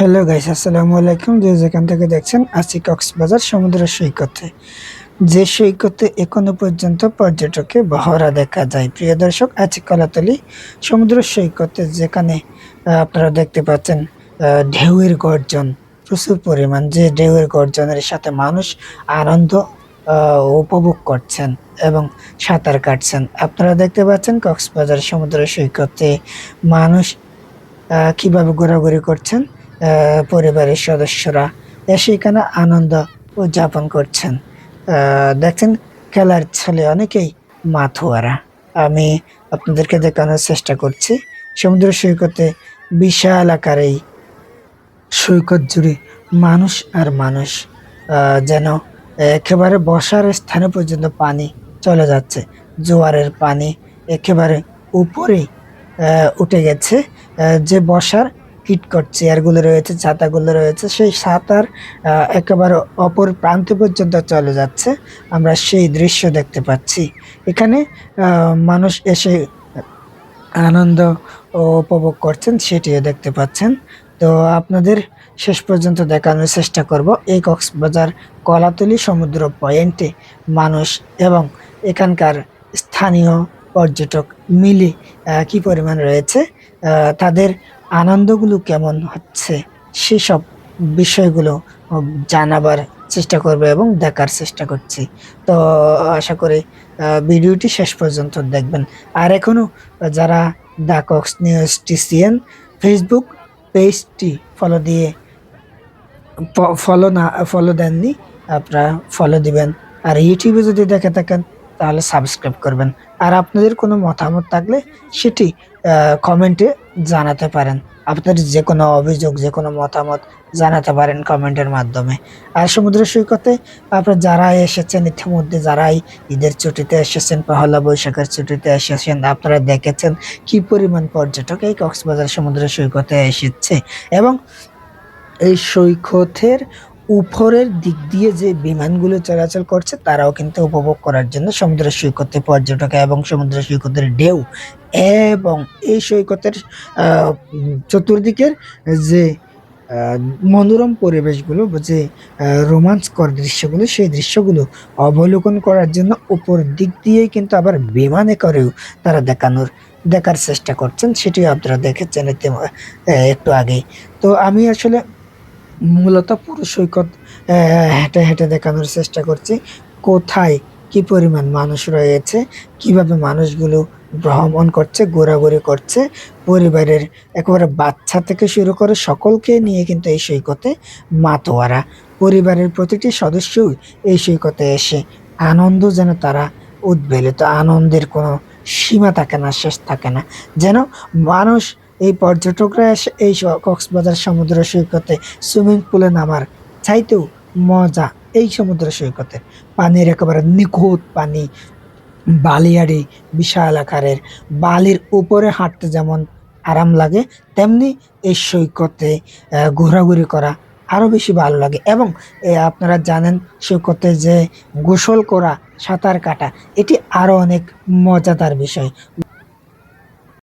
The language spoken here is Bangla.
হ্যালো গাইস, আসসালামু আলাইকুম। যে যেখান থেকে দেখছেন, আছি কক্সবাজার সমুদ্র সৈকতে। যে সৈকতে এখনও পর্যন্ত পর্যটকে বহরা দেখা যায়। প্রিয় দর্শক আছি কলাতলি সমুদ্র সৈকতে যেখানে আপনারা দেখতে পাচ্ছেন ঢেউয়ের গর্জন, প্রচুর পরিমাণ। যে ঢেউয়ের গর্জনের সাথে মানুষ আনন্দ উপভোগ করছেন এবং সাঁতার কাটছেন। আপনারা দেখতে পাচ্ছেন কক্সবাজার সমুদ্র সৈকতে মানুষ কীভাবে ঘোরাঘুরি করছেন পরিবারের সদস্যরা এসে এখানে আনন্দ উদযাপন করছেন। দেখছেন খেলার ছেলে অনেকেই মাথুয়ারা। আমি আপনাদেরকে দেখানোর চেষ্টা করছি। সমুদ্র সৈকতে বিশাল আকার এই সৈকত জুড়ে মানুষ আর মানুষ যেন একেবারে বসার স্থানে পর্যন্ত পানি চলে যাচ্ছে। জোয়ারের পানি একেবারে উপরে উঠে গেছে। যে বসার কিটকট চেয়ারগুলো রয়েছে, ছাতাগুলো রয়েছে, সেই ছাতার একেবারে অপর প্রান্ত পর্যন্ত চলে যাচ্ছে। আমরা সেই দৃশ্য দেখতে পাচ্ছি। এখানে মানুষ এসে আনন্দ উপভোগ করছেন, সেটিও দেখতে পাচ্ছেন। তো আপনাদের শেষ পর্যন্ত দেখানোর চেষ্টা করব। এই কক্সবাজার কলাতলি সমুদ্র পয়েন্টে মানুষ এবং এখানকার স্থানীয় পর্যটক মিলে কি পরিমাণ রয়েছে তাদের আনন্দগুলো কেমন হচ্ছে সেসব বিষয়গুলো জানাবার চেষ্টা করবে এবং দেখার চেষ্টা করছি। তো আশা করি ভিডিওটি শেষ পর্যন্ত দেখবেন। আর এখনও যারা the Cox news TCN, Facebook পেজটি ফলো দিয়ে ফলো না ফলো দেননি, আপনারা ফলো দিবেন। আর ইউটিউবে যদি দেখে থাকেন তাহলে সাবস্ক্রাইব করবেন। আর আপনাদের কোনো মতামত থাকলে সেটি কমেন্টে জানাতে পারেন। আপনাদের যে কোনো অভিযোগ যে কোনো মতামত জানাতে পারেন কমেন্টের মাধ্যমে। আর সমুদ্র সৈকতে আপনারা যারা এসেছেন ইতিমধ্যে, যারাই ঈদের ছুটিতে এসেছেন, পহলা বৈশাখের ছুটিতে এসেছেন, আপনারা দেখেছেন কি পরিমাণ পর্যটক এই কক্সবাজার সমুদ্র সৈকতে এসেছে। এবং এই সৈকতের উপরের দিক দিয়ে যে বিমানগুলো চলাচল করছে, তারাও কিন্তু উপভোগ করার জন্য সমুদ্র সৈকতে পর্যটক এবং সমুদ্র সৈকতের ঢেউ এবং এই সৈকতের চতুর্দিকের যে মনোরম পরিবেশগুলো যে রোমাঞ্চকর দৃশ্যগুলো, সেই দৃশ্যগুলো অবলোকন করার জন্য উপর দিক দিয়েই কিন্তু আবার বিমানে করেও তারা দেখানোর, দেখার চেষ্টা করছেন। সেটিও আপনারা দেখেছেন একটু আগেই তো আমি আসলে মূলত পুরো সৈকত হেঁটে হেঁটে দেখানোর চেষ্টা করছি, কোথায় কি পরিমাণ মানুষ রয়েছে, কীভাবে মানুষগুলো ভ্রমণ করছে, ঘোরাঘুরি করছে, পরিবারের একেবারে বাচ্চা থেকে শুরু করে সকলকে নিয়ে কিন্তু এই সৈকতে মাতোয়ারা, পরিবারের প্রতিটি সদস্যই এই সৈকতে এসে আনন্দ যেন তারা উদ্বেলিত, আনন্দের কোনো সীমা থাকে না, শেষ থাকে না, যেন মানুষ এই পর্যটকরা এসে এই কক্সবাজার সমুদ্র সৈকতে সুইমিং পুলে নামার চাইতেও মজা এই সমুদ্র সৈকতে। পানির একেবারে নিখুঁত পানি, বালিয়াড়ি বিশাল আকারের, বালির উপরে হাঁটতে যেমন আরাম লাগে, তেমনি এই সৈকতে ঘোরাঘুরি করা আরও বেশি ভালো লাগে। এবং আপনারা জানেন সৈকতে যে গোসল করা, সাঁতার কাটা, এটি আরও অনেক মজাদার বিষয়।